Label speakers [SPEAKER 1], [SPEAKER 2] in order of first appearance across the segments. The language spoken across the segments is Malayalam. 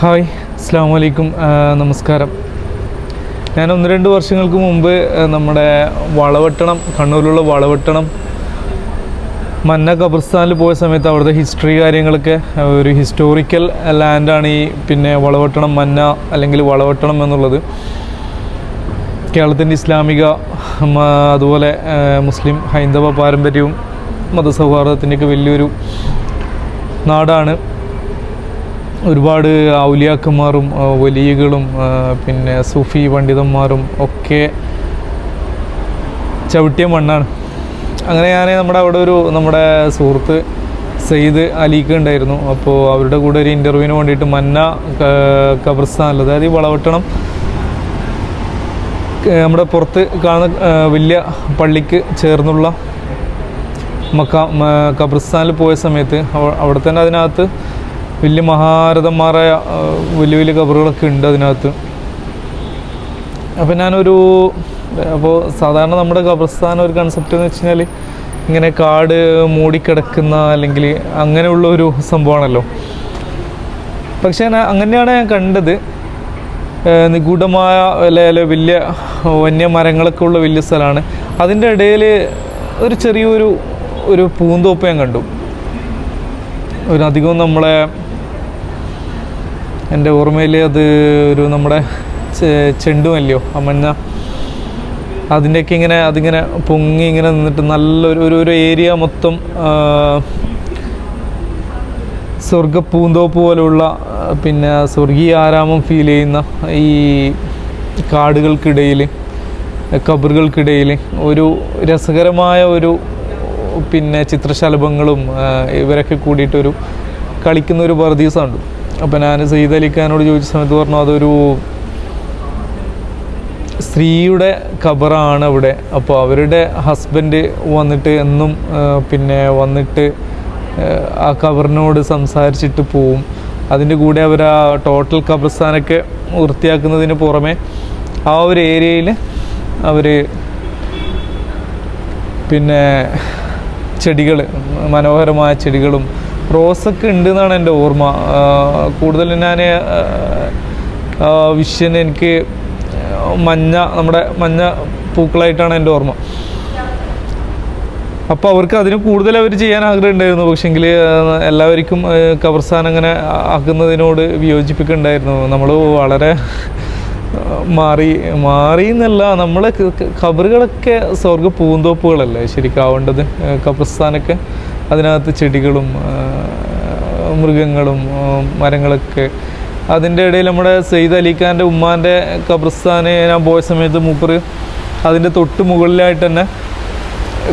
[SPEAKER 1] ഹായ് അസ്സാം വലൈക്കും നമസ്കാരം. ഞാൻ ഒന്ന് രണ്ട് വർഷങ്ങൾക്ക് മുമ്പ് നമ്മുടെ വളവട്ടണം കണ്ണൂരിലുള്ള വളവട്ടണം മന്ന ഖബർസ്ഥാനിൽ പോയ സമയത്ത് അവിടുത്തെ ഹിസ്റ്ററി കാര്യങ്ങളൊക്കെ ഒരു ഹിസ്റ്റോറിക്കൽ ലാൻഡാണ് ഈ പിന്നെ വളവട്ടണം മന്ന അല്ലെങ്കിൽ വളവട്ടണം എന്നുള്ളത്. കേരളത്തിന്റെ ഇസ്ലാമിക അതുപോലെ മുസ്ലിം ഹൈന്ദവ പാരമ്പര്യവും മതസൗഹാർദ്ദത്തിന്റെയൊക്കെ വലിയൊരു നാടാണ്. ഒരുപാട് ഔലിയാക്കന്മാരും വലിയകളും പിന്നെ സൂഫി പണ്ഡിതന്മാരും ഒക്കെ ചവിട്ടിയ മണ്ണാണ്. അങ്ങനെ ഞാൻ നമ്മുടെ അവിടെ ഒരു നമ്മുടെ സുഹൃത്ത് സെയ്ദ് അലിക്ക് ഉണ്ടായിരുന്നു. അപ്പോൾ അവരുടെ കൂടെ ഒരു ഇന്റർവ്യൂവിന് വേണ്ടിയിട്ട് മന്ന ഖബർസ്ഥാനിൽ അതായത് ഈ വളവട്ടണം നമ്മുടെ പുറത്ത് കാണുന്ന വലിയ പള്ളിക്ക് ചേർന്നുള്ള മക്ക ഖബർസ്ഥാനിൽ പോയ സമയത്ത് അവിടെ തന്നെ അതിനകത്ത് വലിയ മഹാരഥന്മാരായ വലിയ വലിയ കബറുകളൊക്കെ ഉണ്ട് അതിനകത്ത്. അപ്പോൾ ഞാനൊരു അപ്പോൾ സാധാരണ നമ്മുടെ ഖബർസ്ഥാൻ ഒരു കൺസെപ്റ്റ് എന്ന് വെച്ച് കഴിഞ്ഞാൽ ഇങ്ങനെ കാട് മൂടിക്കിടക്കുന്ന അല്ലെങ്കിൽ അങ്ങനെയുള്ള ഒരു സംഭവമാണല്ലോ. പക്ഷേ ഞാൻ അങ്ങനെയാണ് ഞാൻ കണ്ടത്. നിഗൂഢമായ അല്ലെ വലിയ വന്യ മരങ്ങളൊക്കെ ഉള്ള വലിയ സ്ഥലമാണ്. അതിന്റെ ഇടയിൽ ഒരു ചെറിയൊരു ഒരു പൂന്തോപ്പ് ഞാൻ കണ്ടു. ഒരു അധികവും നമ്മളെ എന്റെ ഓർമ്മയിൽ അത് ഒരു നമ്മുടെ ചെണ്ടുമല്ലയോ ആ മഞ്ഞ അതിന്റെയൊക്കെ ഇങ്ങനെ അതിങ്ങനെ പൊങ്ങി ഇങ്ങനെ നിന്നിട്ട് നല്ലൊരു ഒരു ഒരു ഏരിയ മൊത്തം സ്വർഗ പൂന്തോപ്പ് പോലെയുള്ള പിന്നെ സ്വർഗീയ ആരാമം ഫീൽ ചെയ്യുന്ന ഈ കാടുകൾക്കിടയിൽ കബറുകൾക്കിടയിൽ ഒരു രസകരമായ ഒരു പിന്നെ ചിത്രശലഭങ്ങളും ഇവരൊക്കെ കൂടിയിട്ടൊരു കളിക്കുന്ന ഒരു പർദീസമുണ്ട് അപ്പോൾ ഞാൻ സയ്യിദ് അലിഖാനോട് ചോദിച്ച സമയത്ത് പറഞ്ഞു അതൊരു സ്ത്രീയുടെ ഖബറാണ് അവിടെ. അപ്പോൾ അവരുടെ ഹസ്ബൻഡ് വന്നിട്ട് എന്നും പിന്നെ വന്നിട്ട് ആ ഖബറിനോട് സംസാരിച്ചിട്ട് പോവും. അതിന്റെ കൂടെ അവർ ആ ടോട്ടൽ ഖബർസ്ഥാനൊക്കെ വൃത്തിയാക്കുന്നതിന് പുറമെ ആ ഒരു ഏരിയയിൽ അവർ പിന്നെ ചെടികൾ മനോഹരമായ ചെടികളും റോസൊക്കെ ഉണ്ട് എന്നാണ് എന്റെ ഓർമ്മ. കൂടുതൽ ഞാൻ വിഷ്യൻ എനിക്ക് മഞ്ഞ നമ്മുടെ മഞ്ഞ പൂക്കളായിട്ടാണ് എന്റെ ഓർമ്മ. അപ്പോൾ അവർക്ക് അതിന് കൂടുതൽ അവർ ചെയ്യാൻ ആഗ്രഹം ഉണ്ടായിരുന്നു. പക്ഷെങ്കിൽ എല്ലാവർക്കും കവർ സ്ഥാനം അങ്ങനെ ആക്കുന്നതിനോട് വിയോജിപ്പിക്കുന്നുണ്ടായിരുന്നു നമ്മൾ വളരെ മാറി മാറി എന്നല്ല നമ്മളെ കബറുകളൊക്കെ സ്വർഗ പൂന്തോപ്പുകളല്ലേ? ശരിക്കും ആവേണ്ടത് ആ, ഖബർസ്ഥാനൊക്കെ അതിനകത്ത് ചെടികളും മൃഗങ്ങളും മരങ്ങളൊക്കെ. അതിന്റെ ഇടയിൽ നമ്മുടെ സെയ്ദ് അലിഖാന്റെ ഉമ്മാന്റെ ഖബർസ്ഥാന് ഞാൻ പോയ സമയത്ത് മൂപ്പർ അതിന്റെ തൊട്ട് മുകളിലായിട്ട് തന്നെ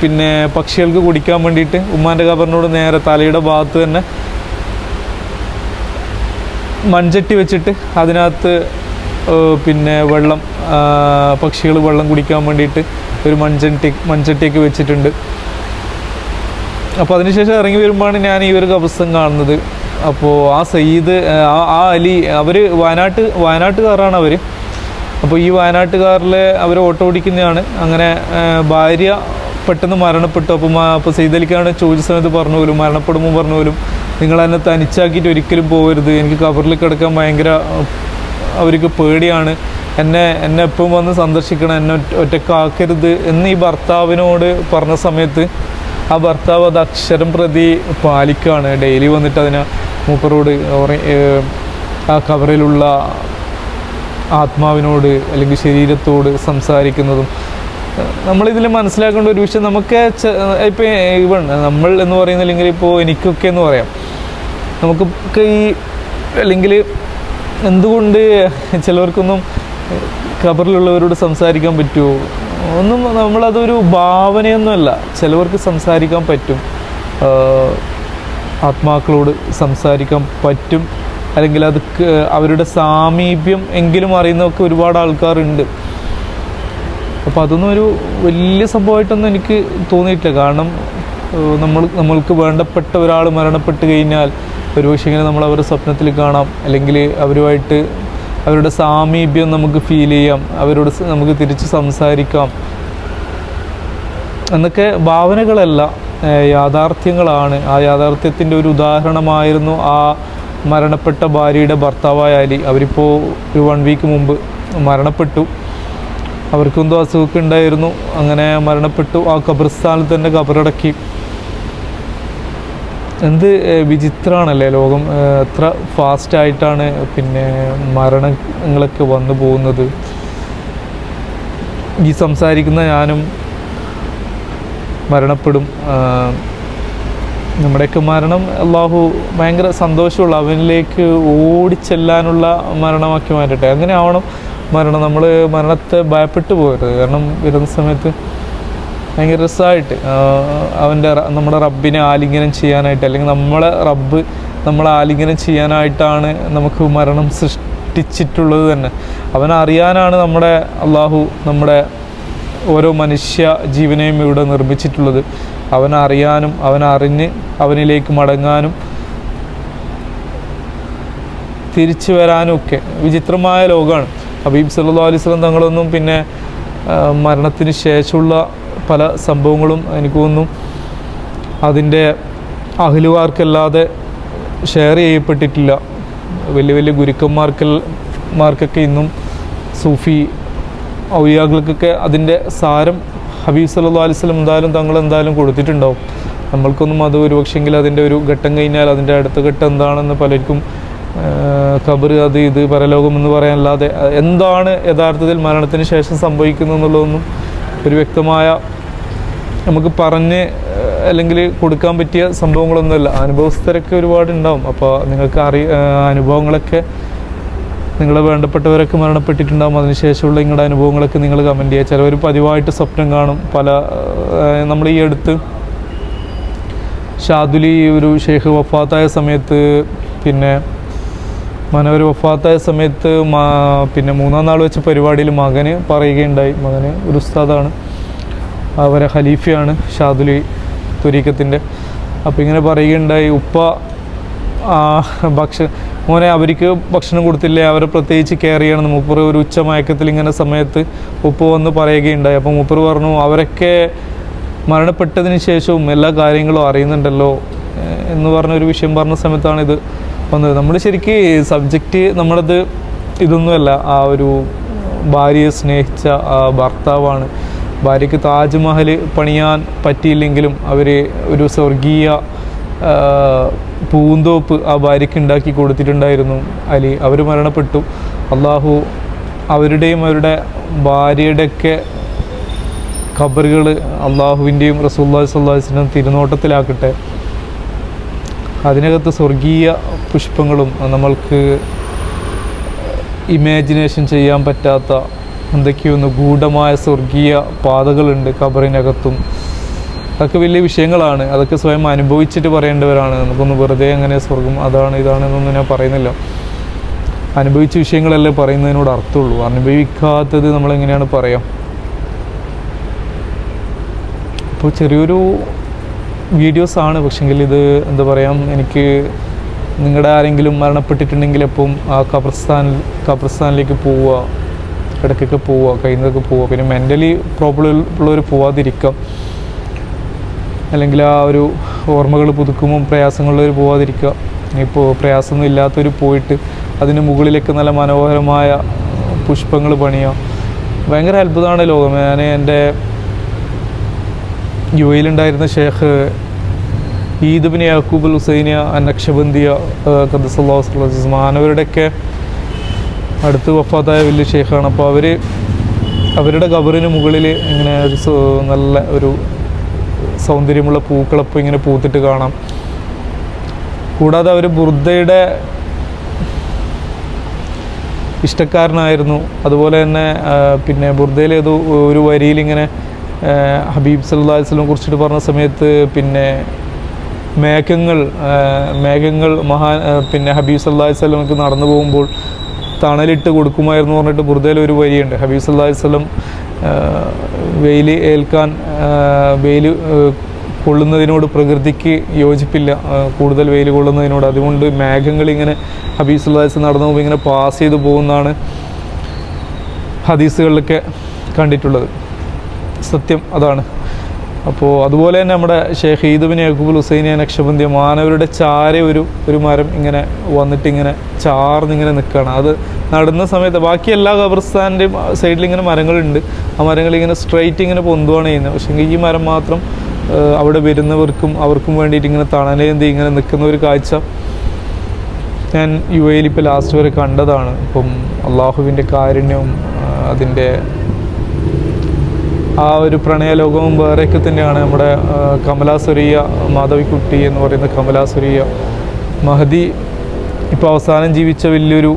[SPEAKER 1] പിന്നെ പക്ഷികൾക്ക് കുടിക്കാൻ വേണ്ടിയിട്ട് ഉമ്മാന്റെ ഖബറിനോട് നേരെ തലയുടെ ഭാഗത്ത് തന്നെ മൺചട്ടി വെച്ചിട്ട് അതിനകത്ത് പിന്നെ വെള്ളം പക്ഷികൾ വെള്ളം കുടിക്കാൻ വേണ്ടിയിട്ട് ഒരു മൺചട്ടി മൺചട്ടിയൊക്കെ വെച്ചിട്ടുണ്ട്. അപ്പോൾ അതിനുശേഷം ഇറങ്ങി വരുമ്പോഴാണ് ഞാൻ ഈ ഒരു കബസ്ഥം കാണുന്നത്. അപ്പോൾ ആ സയ്യിദ് ആ ആ അലി അവർ വയനാട്ട് വയനാട്ടുകാരാണ് അവർ അപ്പോൾ ഈ വയനാട്ടുകാരിൽ അവർ ഓട്ടോ ഓടിക്കുന്നതാണ്. അങ്ങനെ ഭാര്യ പെട്ടെന്ന് മരണപ്പെട്ടു. അപ്പോൾ മാ- അപ്പോൾ സെയ്ദ് അലിക്കാണ് ചോദിച്ച സമയത്ത് പറഞ്ഞു പോലും മരണപ്പെടുമ്പോൾ പറഞ്ഞു പോലും നിങ്ങൾ എന്നെ തനിച്ചാക്കിയിട്ട് ഒരിക്കലും പോകരുത്. എനിക്ക് കബറിൽ കിടക്കാൻ ഭയങ്കര അവർക്ക് പേടിയാണ്. എന്നെ എന്നെ എപ്പോഴും വന്ന് സന്ദർശിക്കണം. എന്നെ ഒറ്റ ഒറ്റക്കാക്കരുത്. എന്ന് ഈ ഭർത്താവിനോട് പറഞ്ഞ സമയത്ത് ആ ഭർത്താവ് അത് അക്ഷരം പ്രതി പാലിക്കുകയാണ് ഡെയിലി വന്നിട്ട് അതിന് മൂപ്പറോട് ആ കവറിലുള്ള ആത്മാവിനോട് അല്ലെങ്കിൽ ശരീരത്തോട് സംസാരിക്കുന്നതും നമ്മളിതിൽ മനസ്സിലാക്കേണ്ട ഒരു വിഷയം നമുക്ക് ഇപ്പം ഇവൺ നമ്മൾ എന്ന് പറയുന്ന അല്ലെങ്കിൽ ഇപ്പോൾ എനിക്കൊക്കെ എന്ന് പറയാം. നമുക്കൊക്കെ ഈ അല്ലെങ്കിൽ എന്തുകൊണ്ട് ചിലവർക്കൊന്നും ഖബറിലുള്ളവരോട് സംസാരിക്കാൻ പറ്റുമോ? ഒന്നും നമ്മളതൊരു ഭാവനയൊന്നുമല്ല. ചിലവർക്ക് സംസാരിക്കാൻ പറ്റും. ആത്മാക്കളോട് സംസാരിക്കാൻ പറ്റും. അല്ലെങ്കിൽ അത് അവരുടെ സാമീപ്യം എങ്കിലും അറിയുന്നതൊക്കെ ഒരുപാട് ആൾക്കാരുണ്ട്. അപ്പോൾ അതൊന്നും ഒരു വലിയ സംഭവമായിട്ടൊന്നും എനിക്ക് തോന്നിയിട്ടില്ല. കാരണം നമ്മൾ നമ്മൾക്ക് വേണ്ടപ്പെട്ട ഒരാൾ മരണപ്പെട്ട് കഴിഞ്ഞാൽ ഒരുപക്ഷെ ഇങ്ങനെ നമ്മൾ അവരുടെ സ്വപ്നത്തിൽ കാണാം. അല്ലെങ്കിൽ അവരുമായിട്ട് അവരുടെ സാമീപ്യം നമുക്ക് ഫീൽ ചെയ്യാം. അവരോട് നമുക്ക് തിരിച്ച് സംസാരിക്കാം. എന്നൊക്കെ ഭാവനകളല്ല യാഥാർത്ഥ്യങ്ങളാണ്. ആ യാഥാർത്ഥ്യത്തിന്റെ ഒരു ഉദാഹരണമായിരുന്നു ആ മരണപ്പെട്ട ഭാര്യയുടെ ഭർത്താവായ അലി. അവരിപ്പോൾ ഒരു വൺ വീക്ക് മുമ്പ് മരണപ്പെട്ടു. അവർക്കെന്തോ അസുഖമൊക്കെ ഉണ്ടായിരുന്നു. അങ്ങനെ മരണപ്പെട്ടു. ആ ഖബർസ്ഥാനിൽ തന്നെ ഖബറടക്കി. എന്ത് വിചിത്രമാണല്ലേ ലോകം? എത്ര ഫാസ്റ്റായിട്ടാണ് പിന്നെ മരണങ്ങളൊക്കെ വന്നു പോകുന്നത്. ഈ സംസാരിക്കുന്ന ഞാനും മരണപ്പെടും. നമ്മുടെയൊക്കെ മരണം അള്ളാഹു ഭയങ്കര സന്തോഷമുള്ള അവനിലേക്ക് ഓടിച്ചെല്ലാനുള്ള മരണമാക്കി മാറ്റട്ടെ. അങ്ങനെ ആവണം മരണം? നമ്മൾ മരണത്തെ ഭയപ്പെട്ടു പോകരുത്. കാരണം വരുന്ന സമയത്ത് ഭയങ്കര രസമായിട്ട് അവന്റെ നമ്മുടെ റബ്ബിനെ ആലിംഗനം ചെയ്യാനായിട്ട് അല്ലെങ്കിൽ നമ്മളെ റബ്ബ് നമ്മളെ ആലിംഗനം ചെയ്യാനായിട്ടാണ് നമുക്ക് മരണം സൃഷ്ടിച്ചിട്ടുള്ളത് തന്നെ. അവൻ അറിയാനാണ് നമ്മുടെ അള്ളാഹു നമ്മുടെ ഓരോ മനുഷ്യ ജീവനെയും ഇവിടെ നിർമ്മിച്ചിട്ടുള്ളത്. അവൻ അറിയാനും അവൻ അവനിലേക്ക് മടങ്ങാനും തിരിച്ചു വരാനും ഒക്കെ വിചിത്രമായ ലോകമാണ്. ഹബീബ് സല്ലാ അലൈഹി തങ്ങളൊന്നും പിന്നെ മരണത്തിന് ശേഷമുള്ള പല സംഭവങ്ങളും എനിക്ക് തോന്നുന്നു. അതിന്റെ അഹിലുവാർക്കല്ലാതെ ഷെയർ ചെയ്യപ്പെട്ടിട്ടില്ല. വലിയ വലിയ ഗുരുക്കന്മാർക്കൽ മാർക്കൊക്കെ ഇന്നും സൂഫി ഔയാക്കൾക്കൊക്കെ അതിന്റെ സാരം ഹബീബ് സല്ലാ അലൈഹി സ്വലം എന്തായാലും തങ്ങൾ എന്തായാലും കൊടുത്തിട്ടുണ്ടാവും. നമ്മൾക്കൊന്നും അത് ഒരുപക്ഷെങ്കിൽ അതിന്റെ ഒരു ഘട്ടം കഴിഞ്ഞാൽ അതിന്റെ അടുത്ത ഘട്ടം എന്താണെന്ന് പലർക്കും ഖബർ അത് ഇത് പരലോകം എന്ന് പറയാനല്ലാതെ എന്താണ് യഥാർത്ഥത്തിൽ മരണത്തിന് ശേഷം സംഭവിക്കുന്നത് എന്നുള്ളതൊന്നും ഒരു വ്യക്തമായ നമുക്ക് പറഞ്ഞ് അല്ലെങ്കിൽ കൊടുക്കാൻ പറ്റിയ സംഭവങ്ങളൊന്നുമല്ല. അനുഭവസ്ഥരൊക്കെ ഒരുപാട് ഉണ്ടാവും അപ്പോൾ നിങ്ങൾക്ക് അറി അനുഭവങ്ങളൊക്കെ നിങ്ങൾ വേണ്ടപ്പെട്ടവരൊക്കെ മരണപ്പെട്ടിട്ടുണ്ടാകും അതിനുശേഷമുള്ള നിങ്ങളുടെ അനുഭവങ്ങളൊക്കെ നിങ്ങൾ കമന്റ് ചെയ്യുക. ചിലവർ പതിവായിട്ട് സ്വപ്നം കാണും. പല നമ്മൾ ഈ അടുത്ത് ഷാദുലി ഒരു ഷെയ്ഖ് വഫാത്തായ സമയത്ത് പിന്നെ മനോഹർ വഫാത്തായ സമയത്ത് മാ- പിന്നെ മൂന്നാം നാൾ വെച്ച പരിപാടിയിൽ മകന് പറയുകയുണ്ടായി. മകന് ഒരു ഉസ്താദാണ്. അവരെ ഖലീഫയാണ് ഷാദുലി തുരീക്കത്തിന്റെ അപ്പോൾ ഇങ്ങനെ പറയുകയുണ്ടായി ഉപ്പ ഭക്ഷ മോനെ അവർക്ക് ഭക്ഷണം കൊടുത്തില്ലേ? അവരെ പ്രത്യേകിച്ച് കെയർ ചെയ്യണം. മൂപ്പർ ഒരു ഉച്ച മയക്കത്തിൽ ഇങ്ങനെ സമയത്ത് ഉപ്പ് വന്ന് പറയുകയുണ്ടായി. അപ്പോൾ മൂപ്പർ പറഞ്ഞു അവരൊക്കെ മരണപ്പെട്ടതിന് ശേഷവും എല്ലാ കാര്യങ്ങളും അറിയുന്നുണ്ടല്ലോ എന്ന് പറഞ്ഞ ഒരു വിഷയം പറഞ്ഞ സമയത്താണ് ഇത് വന്നത് നമ്മൾ ശരിക്ക് സബ്ജക്റ്റ് നമ്മളത് ഇതൊന്നുമല്ല ആ ഒരു ഭാര്യയെ സ്നേഹിച്ച ഭർത്താവാണ്. ഭാര്യയ്ക്ക് താജ്മഹൽ പണിയാൻ പറ്റിയില്ലെങ്കിലും അവർ ഒരു സ്വർഗീയ പൂന്തോപ്പ് ആ ഭാര്യയ്ക്ക് ഉണ്ടാക്കി കൊടുത്തിട്ടുണ്ടായിരുന്നു. അലി അവർ മരണപ്പെട്ടു. അള്ളാഹു അവരുടെയും അവരുടെ ഭാര്യയുടെയൊക്കെ ഖബറുകൾ അള്ളാഹുവിന്റെയും റസൂല്ലാ സ്വല്ലാസിനും തിരുനോട്ടത്തിലാക്കട്ടെ. അതിനകത്ത് സ്വർഗീയ പുഷ്പങ്ങളും നമ്മൾക്ക് ഇമാജിനേഷൻ ചെയ്യാൻ പറ്റാത്ത എന്തൊക്കെയൊന്ന് ഗൂഢമായ സ്വർഗീയ പാതകളുണ്ട് ഖബറിനകത്തും. അതൊക്കെ വലിയ വിഷയങ്ങളാണ്. അതൊക്കെ സ്വയം അനുഭവിച്ചിട്ട് പറയേണ്ടവരാണ്. നമുക്കൊന്ന് വെറുതെ അങ്ങനെ സ്വർഗം അതാണ് ഇതാണ് എന്നൊന്നും ഞാൻ പറയുന്നില്ല. അനുഭവിച്ച വിഷയങ്ങളല്ലേ പറയുന്നതിനോട് അർത്ഥമുള്ളൂ. അനുഭവിക്കാത്തത് നമ്മളെങ്ങനെയാണ് പറയാം? ഇപ്പോൾ ചെറിയൊരു വീഡിയോസാണ്. പക്ഷെങ്കിൽ ഇത് എന്താ പറയുക എനിക്ക് നിങ്ങളുടെ ആരെങ്കിലും മരണപ്പെട്ടിട്ടുണ്ടെങ്കിൽ എപ്പം ആ ഖബർസ്ഥാനിൽ ഖബർസ്ഥാനിലേക്ക് പോവുക ഇടയ്ക്കൊക്കെ പോവുക കഴിയുന്നതൊക്കെ പോവുക. പിന്നെ മെന്റലി പ്രോബ്ലം ഉള്ളവർ പോവാതിരിക്കാം. അല്ലെങ്കിൽ ആ ഒരു ഓർമ്മകൾ പുതുക്കുമ്പോൾ പ്രയാസങ്ങളുള്ളവർ പോവാതിരിക്കുക ഇപ്പോൾ പ്രയാസമൊന്നും ഇല്ലാത്തവർ പോയിട്ട് അതിന് മുകളിലേക്ക് നല്ല മനോഹരമായ പുഷ്പങ്ങൾ പണിയുക ഭയങ്കര അത്ഭുതമാണ് ലോകം. ഞാൻ എന്റെ യു എയിലുണ്ടായിരുന്ന ഷേഖ് ഈദ് ബിൻ യാക്കൂബ് ഹുസൈനിയ നക്ഷബന്ദിയ ഖദ്സുല്ലാസ് മാനവരുടെയൊക്കെ അടുത്ത് വഫാത്തായ വലിയ ഷേഖാണ് അപ്പോൾ അവർ അവരുടെ കബറിന് മുകളിൽ ഇങ്ങനെ ഒരു നല്ല ഒരു സൗന്ദര്യമുള്ള പൂക്കളപ്പം ഇങ്ങനെ പൂത്തിട്ട് കാണാം. കൂടാതെ അവർ ബുർദയുടെ ഇഷ്ടക്കാരനായിരുന്നു. അതുപോലെ തന്നെ പിന്നെ ബുർദയിൽ ഏതോ ഒരു വരിയിൽ ഇങ്ങനെ ഹബീബ് സല്ലാ വസ്ലം കുറിച്ചിട്ട് പറഞ്ഞ സമയത്ത് പിന്നെ മേഘങ്ങൾ മേഘങ്ങൾ മഹാ പിന്നെ ഹബീബ് സല്ലാ സ്വലമൊക്കെ നടന്നു പോകുമ്പോൾ തണലിട്ട് കൊടുക്കുമായിരുന്നു പറഞ്ഞിട്ട് ബുർദയിൽ ഒരു വരിയുണ്ട്. ഹബീബ് സല്ലാ സ്വലം വെയിൽ ഏൽക്കാൻ വെയിൽ കൊള്ളുന്നതിനോട് പ്രകൃതിക്ക് യോജിപ്പില്ല. കൂടുതൽ വെയിൽ കൊള്ളുന്നതിനോട്. അതുകൊണ്ട് മേഘങ്ങൾ ഇങ്ങനെ ഹബീബ് സ്വലം നടന്നു പോകുമ്പോൾ ഇങ്ങനെ പാസ് ചെയ്ത് പോകുന്നതാണ് ഹദീസുകളിലൊക്കെ കണ്ടിട്ടുള്ളത്. സത്യം അതാണ്. അപ്പോൾ അതുപോലെ തന്നെ നമ്മുടെ ഷേഖ് ഈദുബിൻ യഹൂബുൽ ഹുസൈനിയ നക്ഷബന്ധിയ മാനവരുടെ ചാര ഒരു ഒരു മരം ഇങ്ങനെ വന്നിട്ട് ഇങ്ങനെ ചാർന്നിങ്ങനെ നിൽക്കുകയാണ്. അത് നടുന്ന സമയത്ത് ബാക്കി എല്ലാ ഖബർസ്ഥാന്റെയും സൈഡിൽ ഇങ്ങനെ മരങ്ങളുണ്ട്. ആ മരങ്ങൾ ഇങ്ങനെ സ്ട്രൈറ്റ് ഇങ്ങനെ പൊന്തുവാണ് ചെയ്യുന്നത്. പക്ഷേ ഈ മരം മാത്രം അവിടെ വരുന്നവർക്കും അവർക്കും വേണ്ടിയിട്ട് ഇങ്ങനെ തണലേന്തി ഇങ്ങനെ നിൽക്കുന്ന ഒരു കാഴ്ച ഞാൻ യു എയിൽ ഇപ്പോൾ ലാസ്റ്റ് വരെ കണ്ടതാണ്. ഇപ്പം അള്ളാഹുവിന്റെ കാരുണ്യവും അതിന്റെ ആ ഒരു പ്രണയലോകവും വേറെയൊക്കെ തന്നെയാണ് നമ്മുടെ കമലാസുരിയ മാധവിക്കുട്ടി എന്ന് പറയുന്ന കമലാസുരിയ. മഹദി ഇപ്പോൾ അവസാനം ജീവിച്ച വലിയൊരു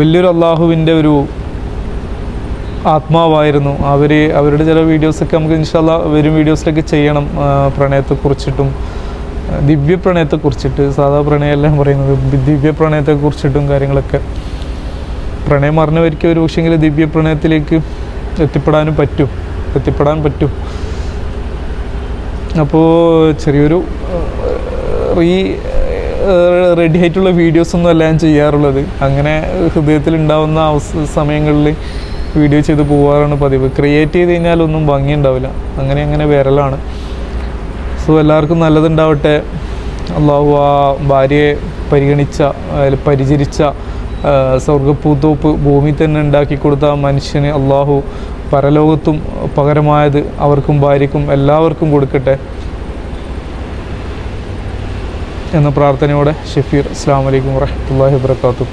[SPEAKER 1] വലിയൊരു അള്ളാഹുവിന്റെ ഒരു ആത്മാവായിരുന്നു. അവർ അവരുടെ ചില വീഡിയോസൊക്കെ നമുക്ക് ഇൻഷാല്ല വരും വീഡിയോസിലൊക്കെ ചെയ്യണം പ്രണയത്തെക്കുറിച്ചിട്ടും ദിവ്യ പ്രണയത്തെക്കുറിച്ചിട്ട് സാധാ പ്രണയമല്ല പറയുന്നത് ദിവ്യ പ്രണയത്തെക്കുറിച്ചിട്ടും കാര്യങ്ങളൊക്കെ. പ്രണയം അറിഞ്ഞവർക്ക് ഒരു പക്ഷേങ്കിൽ ദിവ്യ പ്രണയത്തിലേക്ക് എത്തിപ്പെടാനും പറ്റും. എത്തിപ്പെടാൻ പറ്റും. അപ്പോൾ ചെറിയൊരു റീ റെഡി ആയിട്ടുള്ള വീഡിയോസൊന്നും അല്ല ഞാൻ ചെയ്യാറുള്ളത്. അങ്ങനെ ഹൃദയത്തിൽ ഉണ്ടാവുന്ന അവസ സമയങ്ങളിൽ വീഡിയോ ചെയ്ത് പോകാറാണ് പതിവ്. ക്രിയേറ്റ് ചെയ്ത് കഴിഞ്ഞാൽ ഒന്നും ഭംഗി ഉണ്ടാവില്ല അങ്ങനെ അങ്ങനെ വിരലാണ്. സോ എല്ലാവർക്കും നല്ലതുണ്ടാവട്ടെ. അള്ളാഹു ആ ഭാര്യയെ പരിഗണിച്ച പരിചരിച്ച സ്വർഗപ്പൂത്തോപ്പ് ഭൂമി തന്നെ ഉണ്ടാക്കി കൊടുത്ത മനുഷ്യന് അള്ളാഹു പരലോകത്തും പകരമായത് അവർക്കും ഭാര്യക്കും എല്ലാവർക്കും കൊടുക്കട്ടെ എന്ന പ്രാർത്ഥനയോടെ ഷഫീർ അസ്സാം വലൈക്കും വാഹമത്തല്ലാഹി വാത്തു